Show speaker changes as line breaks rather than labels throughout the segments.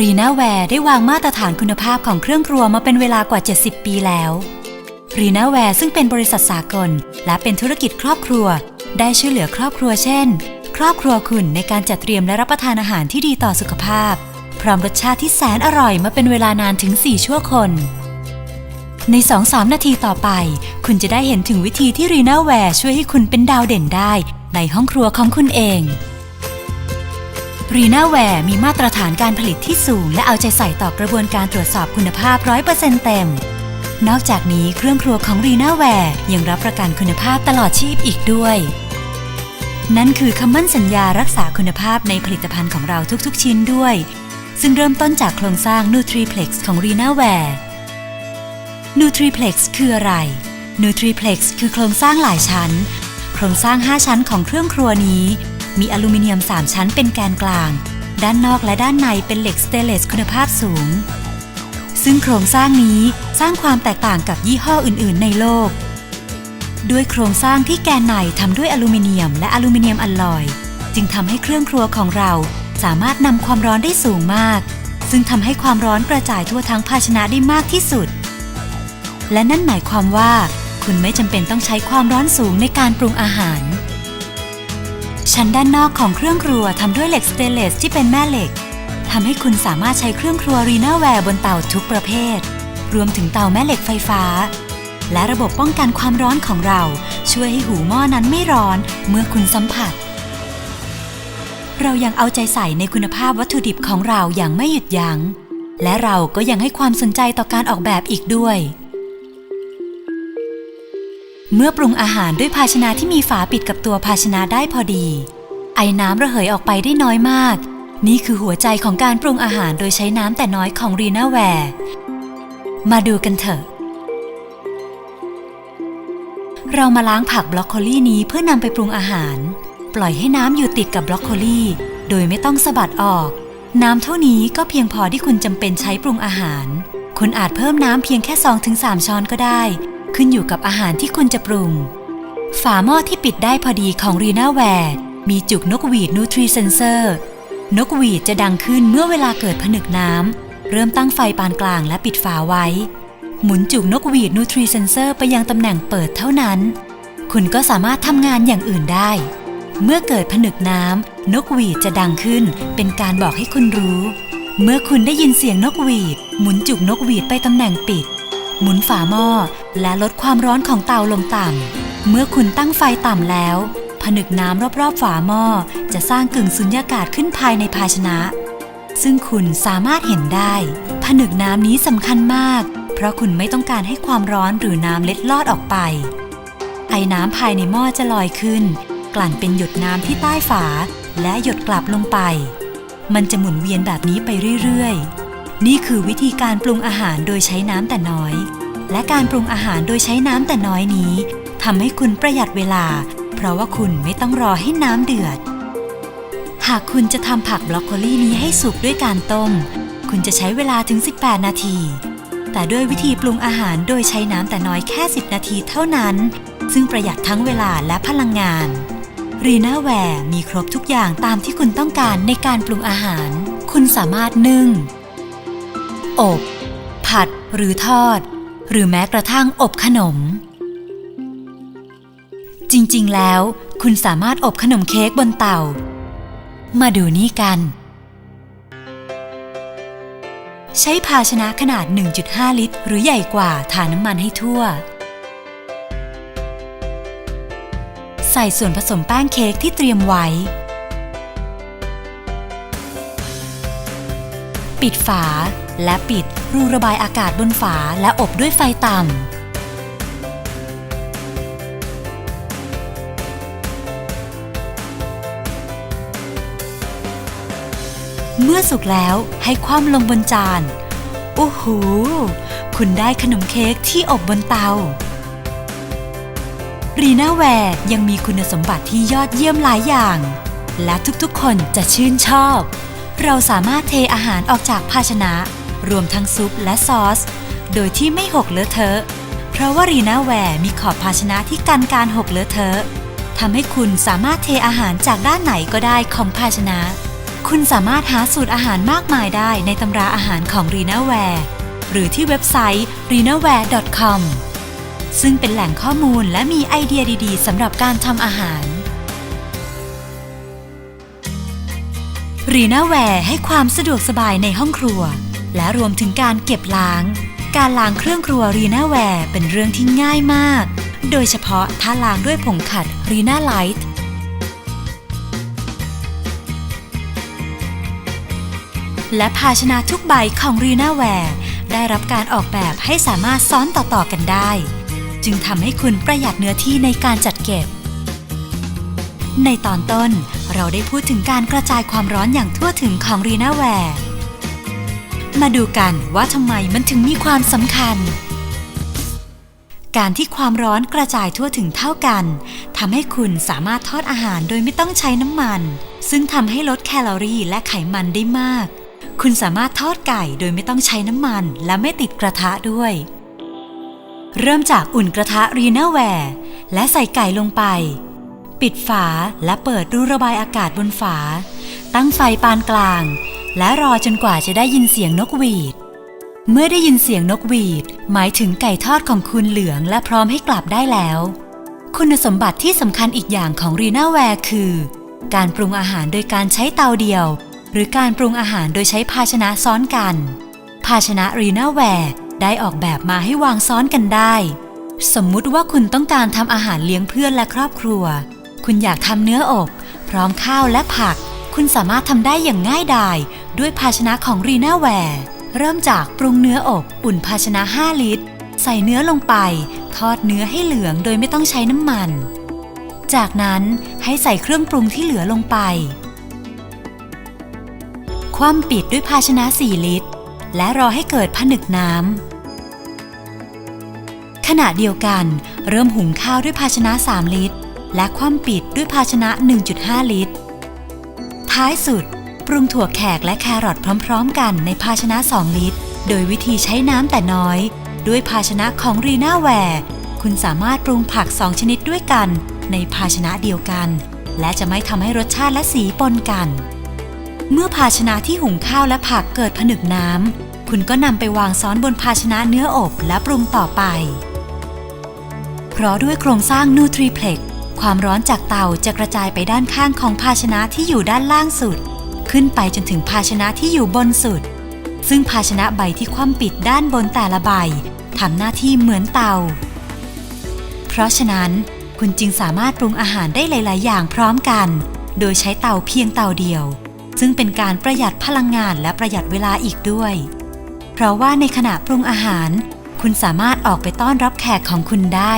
รีนาแวร์ได้วางมาตรฐานคุณภาพของเครื่องครัวมาเป็นเวลากว่า 70 ปีแล้วรีนาแวร์ซึ่งเป็นบริษัทสากล และเป็นธุรกิจครอบครัว ได้ช่วยเหลือครอบครัวเช่น ครอบครัวคุณในการจัดเตรียมและรับประทานอาหารที่ดีต่อสุขภาพ พร้อมรสชาติที่แสนอร่อยมาเป็นเวลานานถึง 4 ชั่วคน ใน 2-3 นาทีต่อไป คุณจะได้เห็นถึงวิธีที่รีนาแวร์ช่วยให้คุณเป็นดาวเด่นได้ ในห้องครัวของคุณเอง รีนาแวร์มีมาตรฐานการผลิตที่สูง และเอาใจใส่ต่อกระบวนการตรวจสอบคุณภาพ 100%เต็ม นอกจากนี้เครื่องครัวของรีนาแวร์ยังรับประกันคุณภาพตลอดชีพอีกด้วย นั่นคือคำมั่นสัญญารักษาคุณภาพในผลิตภัณฑ์ของเราทุกๆ ชิ้นด้วย ซึ่งเริ่มต้นจากโครงสร้าง Nutriplex ของ r e n a w a r e Nutriplex คืออะไร Nutriplex คือโครงสร้างหลายชั้น โครงสร้าง 5 ชั้นของเครื่องครัวนี้ มีอลูมิเนียม 3 ชั้นเป็นแกนกลาง ด้านนอกและด้านในเป็นเหล็กสเตเลสคุณภาพสูง ซึ่งโครงสร้างนี้สร้างความแตกต่างกับยี่ห้ออื่น ๆ ในโลก ด้วยโครงสร้างที่แกนในทำด้วยอลูมิเนียม และอลูมิเนียมอัลลอย จึงทำให้เครื่องครัวของเราสามารถนำความร้อนได้สูงมาก ซึ่งทำให้ความร้อนกระจายทั่วทั้งภาชนะได้มากที่สุด และนั่นหมายความว่า คุณไม่จำเป็นต้องใช้ความร้อนสูงในการปรุงอาหาร ชั้นด้านนอกของเครื่องครัวทำด้วยเหล็กสเตนเลสที่เป็นแม่เหล็กทำให้คุณสามารถใช้เครื่องครัวรีนาแวร์บนเตาทุกประเภท รวมถึงเตาแม่เหล็กไฟฟ้า และระบบป้องกันความร้อนของเรา ช่วยให้หูหม้อนั้นไม่ร้อนเมื่อคุณสัมผัส เรายังเอาใจใส่ในคุณภาพวัตถุดิบของเราอย่างไม่หยุดยัง้ง และเราก็ยังให้ความสนใจต่อการออกแบบอีกด้วย เมื่อปรุงอาหารด้วยภาชนะที่มีฝาปิดกับตัวภาชนะได้พอดี ไอ้น้ำระเหยออกไปได้น้อยมาก นี่คือหัวใจของการปรุงอาหารโดยใช้น้ำแต่น้อยของรีนาแวร์มาดูกันเถอะ เรามาล้างผักบรอกโคลีนี้เพื่อนำไปปรุงอาหาร ปล่อยให้น้ำอยู่ติดกับบรอกโคลีโดยไม่ต้องสะบัดออก น้ำเท่านี้ก็เพียงพอที่คุณจำเป็นใช้ปรุงอาหาร คุณอาจเพิ่มน้ำเพียงแค่ 2-3 ช้อนก็ได้ ขึ้นอยู่กับอาหารที่คุณจะปรุง ฝาหม้อที่ปิดได้พอดีของรีนาแวร์มีจุกนกหวีดนูทรีเซนเซอร์ นกหวีดจะดังขึ้นเมื่อเวลาเกิดผนึกน้ำ เริ่มตั้งไฟปานกลางและปิดฝาไว้ หมุนจุกนกหวีดนูทรีเซนเซอร์ไปยังตำแหน่งเปิดเท่านั้น คุณก็สามารถทำงานอย่างอื่นได้ เมื่อเกิดผนึกน้ำ นกหวีดจะดังขึ้น เป็นการบอกให้คุณรู้ เมื่อคุณได้ยินเสียงนกหวีด หมุนจุกนกหวีดไปตำแหน่งปิด หมุนฝาหม้อและลดความร้อนของเตาลงต่ำ เมื่อคุณตั้งไฟต่ำแล้ว ผนึกน้ำรอบๆฝาหม้อจะสร้างกึ่งสุญญากาศขึ้นภายในภาชนะ ซึ่งคุณสามารถเห็นได้ ผนึกน้ำนี้สำคัญมาก เพราะคุณไม่ต้องการให้ความร้อนหรือน้ำเล็ดลอดออกไป ไอ้น้ำภายในหม้อจะลอยขึ้น กลั่นเป็นหยดน้ำที่ใต้ฝา และหยดกลับลงไป มันจะหมุนเวียนแบบนี้ไปเรื่อยๆ นี่คือวิธีการปรุงอาหารโดยใช้น้ำแต่น้อย และการปรุงอาหารโดยใช้น้ำแต่น้อยนี้ทำให้คุณประหยัดเวลา เพราะว่าคุณไม่ต้องรอให้น้ำเดือด หากคุณจะทำผักบรอกโคลีนี้ให้สุกด้วยการต้ม คุณจะใช้เวลาถึง 18 นาที แต่ด้วยวิธีปรุงอาหารโดยใช้น้ำแต่น้อยแค่ 10 นาทีเท่านั้น ซึ่งประหยัดทั้งเวลาและพลังงานรีนาแวร์มีครบทุกอย่างตามที่คุณต้องการในการปรุงอาหาร คุณสามารถนึ่ง อบ ผัดหรือทอด หรือแม้กระทั่งอบขนม จริงๆ แล้ว คุณสามารถอบขนมเค้กบนเตา มาดูนี่กัน ใช้ภาชนะขนาด 1.5 ลิตร หรือใหญ่กว่าทาน้ำมันให้ทั่ว ใส่ส่วนผสมแป้งเค้กที่เตรียมไว้ปิดฝา และปิดรูระบายอากาศบนฝาและอบด้วยไฟต่ำเมื่อสุกแล้วให้คว่ำลงบนจาน โอ้โห คุณได้ขนมเค้กที่อบบนเตา รีนาแวร์ยังมีคุณสมบัติที่ยอดเยี่ยมหลายอย่าง และทุกๆคนจะชื่นชอบ เราสามารถเทอาหารออกจากภาชนะ รวมทั้งซุปและซอส โดยที่ไม่หกเลอะเทอะ เพราะว่ารีนาแวร์มีขอบภาชนะที่กันการหกเลอะเทอะทำให้คุณสามารถเทอาหารจากด้านไหนก็ได้ของภาชนะ คุณสามารถหาสูตรอาหารมากมายได้ในตำราอาหารของ r e n a w a r e หรือที่เว็บไซต์ r e n a w a r e c o m ซึ่งเป็นแหล่งข้อมูลและมีไอเดียดีๆสำหรับการทำอาหาร r e n a w a r e ให้ความสะดวกสบายในห้องครัว และรวมถึงการเก็บล้าง การล้างเครื่องครัว r e n a w a r e เป็นเรื่องที่ง่ายมาก โดยเฉพาะถ้าล้างด้วยผงขัด r e n a Light และภาชนะทุกใบของ r e n a w a r e ได้รับการออกแบบให้สามารถซ้อนต่อๆกันได้ จึงทำให้คุณประหยัดเนื้อที่ในการจัดเก็บ ในตอนต้นเราได้พูดถึงการกระจายความร้อนอย่างทั่วถึงของ r e n a w a r e มาดูกันว่าทำไมมันถึงมีความสำคัญ การที่ความร้อนกระจายทั่วถึงเท่ากันทำให้คุณสามารถทอดอาหารโดยไม่ต้องใช้น้ำมัน ซึ่งทำให้ลดแคลอรี่และไขมันได้มาก คุณสามารถทอดไก่โดยไม่ต้องใช้น้ำมันและไม่ติดกระทะด้วย เริ่มจากอุ่นกระทะรีนาแวร์และใส่ไก่ลงไป ปิดฝาและเปิดรูระบายอากาศบนฝา ตั้งไฟปานกลาง และรอจนกว่าจะได้ยินเสียงนกหวีด เมื่อได้ยินเสียงนกหวีด หมายถึงไก่ทอดของคุณเหลืองและพร้อมให้กลับได้แล้ว คุณสมบัติที่สำคัญอีกอย่างของรีนาแวร์คือ การปรุงอาหารโดยการใช้เตาเดียว หรือการปรุงอาหารโดยใช้ภาชนะซ้อนกัน ภาชนะรีนาแวร์ได้ออกแบบมาให้วางซ้อนกันได้ สมมุติว่าคุณต้องการทำอาหารเลี้ยงเพื่อนและครอบครัว คุณอยากทำเนื้ออบ พร้อมข้าวและผัก คุณสามารถทำได้อย่างง่ายดาย ด้วยภาชนะของรีน่าแวร์เริ่มจากปรุงเนื้ออบอุ่นภาชนะ 5 ลิตร ใส่เนื้อลงไป ทอดเนื้อให้เหลืองโดยไม่ต้องใช้น้ำมัน จากนั้นให้ใส่เครื่องปรุงที่เหลือลงไป คว่ำปิดด้วยภาชนะ 4 ลิตร และรอให้เกิดผนึกน้ำขณะเดียวกัน เริ่มหุงข้าวด้วยภาชนะ 3 ลิตร และคว่ำปิดด้วยภาชนะ 1.5 ลิตร ท้ายสุด ปรุงถั่วแขกและแครอทพร้อม ๆ กันในภาชนะ 2 ลิตร โดยวิธีใช้น้ำแต่น้อย ด้วยภาชนะของรีนาแวร์คุณสามารถปรุงผัก 2 ชนิดด้วยกัน ในภาชนะเดียวกัน และจะไม่ทำให้รสชาติและสีปนกัน เมื่อภาชนะที่หุงข้าวและผักเกิดผนึกน้ำคุณก็นำไปวางซ้อนบนภาชนะเนื้ออบและปรุงต่อไป เพราะด้วยโครงสร้างนูทรีเพล็กความร้อนจากเตาจะกระจายไปด้านข้างของภาชนะที่อยู่ด้านล่างสุด ขึ้นไปจนถึงภาชนะที่อยู่บนสุด ซึ่งภาชนะใบที่คว่ำปิดด้านบนแต่ละใบทำหน้าที่เหมือนเตา เพราะฉะนั้นคุณจึงสามารถปรุงอาหารได้หลาย ๆ อย่างพร้อมกัน โดยใช้เตาเพียงเตาเดียว ซึ่งเป็นการประหยัดพลังงานและประหยัดเวลาอีกด้วย เพราะว่าในขณะปรุงอาหาร คุณสามารถออกไปต้อนรับแขกของคุณได้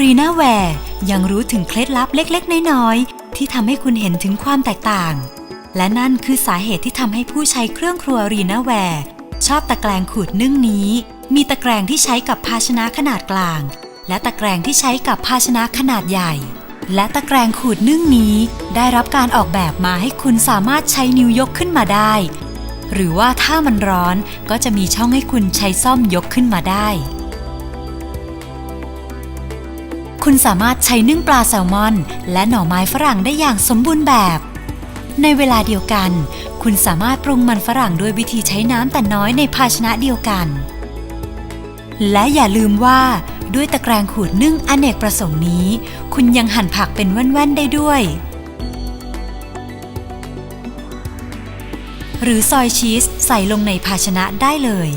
รีนาแวร์ยังรู้ถึงเคล็ดลับเล็ก ๆ น้อยๆ ที่ทำให้คุณเห็นถึงความแตกต่าง และนั่นคือสาเหตุที่ทำให้ผู้ใช้เครื่องครัวรีนาแวร์ชอบตะแกรงขูดนึ่งนี้ มีตะแกรงที่ใช้กับภาชนะขนาดกลาง และตะแกรงที่ใช้กับภาชนะขนาดใหญ่ และตะแกรงขูดนึ่งนี้ ได้รับการออกแบบมาให้คุณสามารถใช้นิ้วยกขึ้นมาได้ หรือว่าถ้ามันร้อนก็จะมีช่องให้คุณใช้ซ่อมยกขึ้นมาได้ คุณสามารถใช้นึ่งปลาแซลมอน และหน่อไม้ฝรั่งได้อย่างสมบูรณ์แบบ ในเวลาเดียวกัน คุณสามารถปรุงมันฝรั่งด้วยวิธีใช้น้ำแต่น้อยในภาชนะเดียวกัน และอย่าลืมว่าด้วยตะแกรงขูดนึ่งอเนกประสงค์นี้ คุณยังหั่นผักเป็นแว่นๆได้ด้วย หรือซอยชีสใส่ลงในภาชนะได้เลย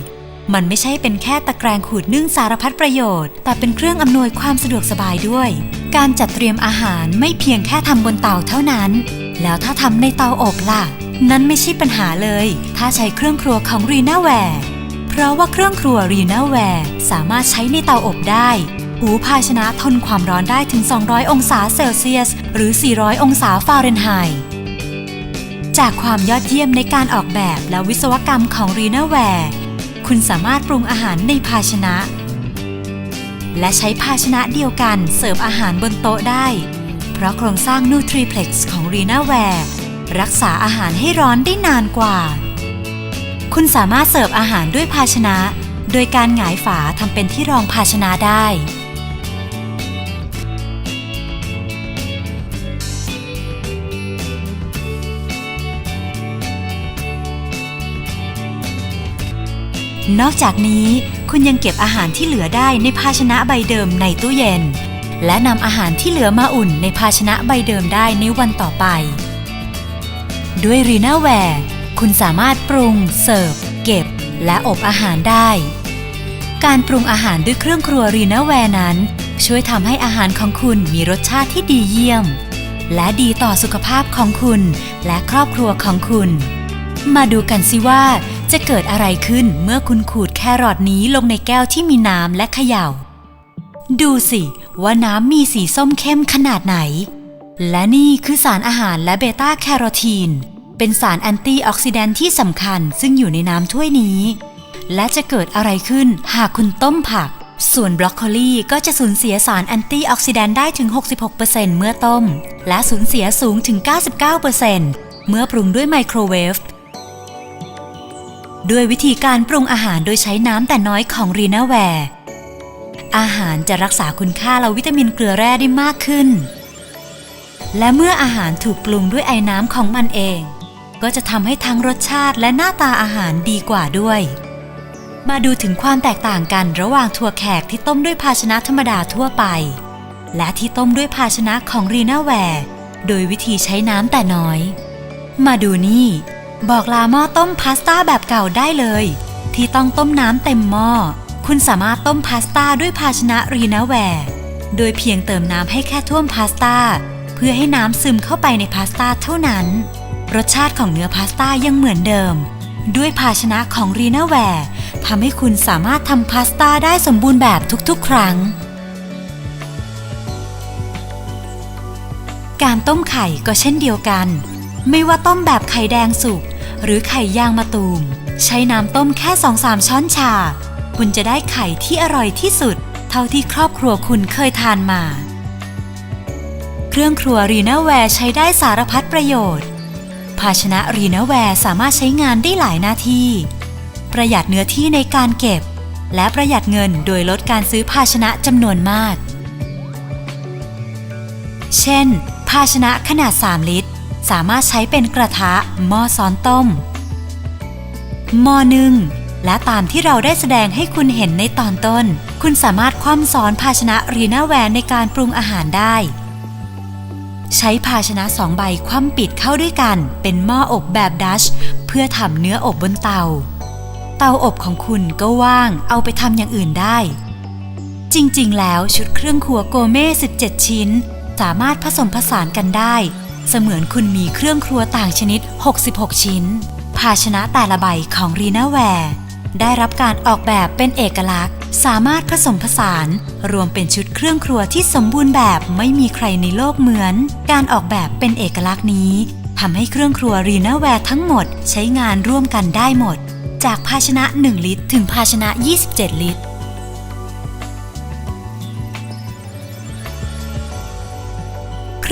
มันไม่ใช่เป็นแค่ตะแกรงขูดนึ่งสารพัดประโยชน์ แต่เป็นเครื่องอำนวยความสะดวกสบายด้วย การจัดเตรียมอาหารไม่เพียงแค่ทำบนเตาเท่านั้น แล้วถ้าทำในเตาอบล่ะ นั้นไม่ใช่ปัญหาเลย ถ้าใช้เครื่องครัวของรีนาแวร์เพราะว่าเครื่องครัวรีนาแวร์สามารถใช้ในเตาอบได้หูภาชนะทนความร้อนได้ถึง 200 องศาเซลเซียส หรือ 400 องศาฟาเรนไฮต์ จากความยอดเยี่ยมในการออกแบบและวิศวกรรมของรีนาแวร์ คุณสามารถปรุงอาหารในภาชนะ และใช้ภาชนะเดียวกันเสิร์ฟอาหารบนโต๊ะได้ เพราะโครงสร้างนูทรีเพล็กซ์ของรีนาแวร์รักษาอาหารให้ร้อนได้นานกว่า คุณสามารถเสิร์ฟอาหารด้วยภาชนะ โดยการหงายฝาทำเป็นที่รองภาชนะได้ นอกจากนี้คุณยังเก็บอาหารที่เหลือได้ในภาชนะใบเดิมในตู้เย็น และนำอาหารที่เหลือมาอุ่นในภาชนะใบเดิมได้ในวันต่อไป ด้วยรีนาแวร์คุณสามารถปรุง เสิร์ฟ เก็บ และอบอาหารได้ การปรุงอาหารด้วยเครื่องครัวรีนาแวร์นั้น ช่วยทำให้อาหารของคุณมีรสชาติที่ดีเยี่ยม และดีต่อสุขภาพของคุณ และครอบครัวของคุณ มาดูกันสิว่า จะเกิดอะไรขึ้นเมื่อคุณขูดแครอทนี้ลงในแก้วที่มีน้ำและเขย่า ดูสิว่าน้ำมีสีส้มเข้มขนาดไหน และนี่คือสารอาหารและเบต้าแคโรทีน เป็นสารแอนตี้ออกซิแดนท์ที่สำคัญซึ่งอยู่ในน้ำถ้วยนี้ และจะเกิดอะไรขึ้นหากคุณต้มผัก ส่วนบรอกโคลีก็จะสูญเสียสารแอนตี้ออกซิแดนท์ได้ถึง 66%เมื่อต้ม และสูญเสียสูงถึง 99%เมื่อปรุงด้วยไมโครเวฟ ด้วยวิธีการปรุงอาหารโดยใช้น้ำแต่น้อยของรีนาแวร์ อาหารจะรักษาคุณค่าและวิตามินเกลือแร่ได้มากขึ้น และเมื่ออาหารถูกปรุงด้วยไอ้น้ำของมันเอง ก็จะทำให้ทั้งรสชาติและหน้าตาอาหารดีกว่าด้วย มาดูถึงความแตกต่างกันระหว่างถั่วแขกที่ต้มด้วยภาชนะธรรมดาทั่วไป และที่ต้มด้วยภาชนะของรีนาแวร์ โดยวิธีใช้น้ำแต่น้อย มาดูนี่ บอกลาหม้อต้มพาสต้าแบบเก่าได้เลย ที่ต้องต้มน้ำเต็มหม้อ คุณสามารถต้มพาสต้าด้วยภาชนะรีนาแวร์ โดยเพียงเติมน้ำให้แค่ท่วมพาสต้า เพื่อให้น้ำซึมเข้าไปในพาสต้าเท่านั้น รสชาติของเนื้อพาสต้ายังเหมือนเดิม ด้วยภาชนะของรีนาแวร์ทำให้คุณสามารถทำพาสต้าได้สมบูรณ์แบบทุกๆ ครั้ง การต้มไข่ก็เช่นเดียวกัน ไม่ว่าต้มแบบไข่แดงสุก หรือไข่ย่างมะตูม ใช้น้ำต้มแค่2-3ช้อนชา คุณจะได้ไข่ที่อร่อยที่สุด เท่าที่ครอบครัวคุณเคยทานมา เครื่องครัวรีนาแวร์ใช้ได้สารพัดประโยชน์ ภาชนะรีนาแวร์สามารถใช้งานได้หลายหน้าที่ ประหยัดเนื้อที่ในการเก็บ และประหยัดเงินโดยลดการซื้อภาชนะจำนวนมาก เช่น ภาชนะขนาด 3 ลิตร สามารถใช้เป็นกระทะหม้อซ้อนต้ม หม้อนึ่งและตามที่เราได้แสดงให้คุณเห็นในตอนต้น คุณสามารถคว่ำซ้อนภาชนะรีนาแวร์ในการปรุงอาหารได้ ใช้ภาชนะสองใบคว่ำปิดเข้าด้วยกัน เป็นหม้ออบแบบดัช เพื่อทำเนื้ออบบนเตา เตาอบของคุณก็ว่างเอาไปทำอย่างอื่นได้ จริงๆ แล้วชุดเครื่องครัวโกเม่ 17 ชิ้น สามารถผสมผสานกันได้ เสมือนคุณมีเครื่องครัวต่างชนิด 66 ชิ้น ภาชนะแต่ละใบของรีนาแวร์ได้รับการออกแบบเป็นเอกลักษณ์ สามารถผสมผสาน รวมเป็นชุดเครื่องครัวที่สมบูรณ์แบบไม่มีใครในโลกเหมือน การออกแบบเป็นเอกลักษณ์นี้ทำให้เครื่องครัวรีนาแวร์ทั้งหมดใช้งานร่วมกันได้หมด จากภาชนะ 1 ลิตร ถึงภาชนะ 27 ลิตร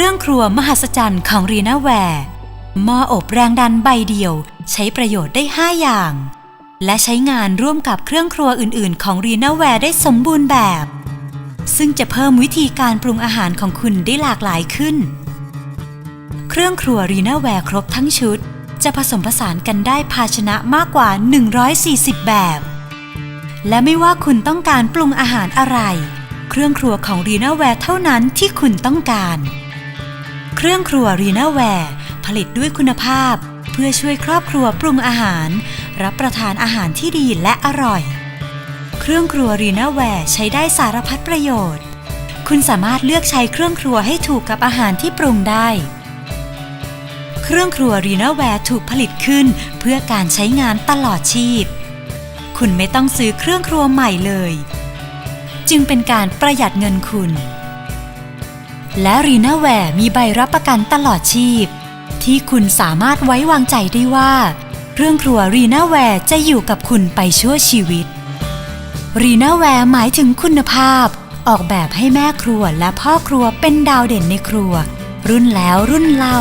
รื่องครัวมหัศจรรย์ของรีนาแวร์หม้ออบแรงดันใบเดียว ใช้ประโยชน์ได้ 5 อย่าง และใช้งานร่วมกับเครื่องครัวอื่น ๆ ของรีนาแวร์ได้สมบูรณ์แบบ ซึ่งจะเพิ่มวิธีการปรุงอาหารของคุณได้หลากหลายขึ้น เครื่องครัวรีนาแวร์ครบทั้งชุด จะผสมผสานกันได้ภาชนะมากกว่า 140 แบบ และไม่ว่าคุณต้องการปรุงอาหารอะไร เครื่องครัวของรีนาแวร์เท่านั้นที่คุณต้องการ เครื่องครัวรีนาแวร์ผลิตด้วยคุณภาพ เพื่อช่วยครอบครัวปรุงอาหาร รับประทานอาหารที่ดีและอร่อย เครื่องครัวรีนาแวร์ใช้ได้สารพัดประโยชน์ คุณสามารถเลือกใช้เครื่องครัวให้ถูกกับอาหารที่ปรุงได้ เครื่องครัวรีนาแวร์ถูกผลิตขึ้นเพื่อการใช้งานตลอดชีพ คุณไม่ต้องซื้อเครื่องครัวใหม่เลย จึงเป็นการประหยัดเงินคุณ และรีนาแวร์มีใบรับประกันตลอดชีพ ที่คุณสามารถไว้วางใจได้ว่า เครื่องครัวรีนาแวร์จะอยู่กับคุณไปชั่วชีวิตรีนาแวร์หมายถึงคุณภาพ ออกแบบให้แม่ครัวและพ่อครัวเป็นดาวเด่นในครัว รุ่นแล้วรุ่นเล่า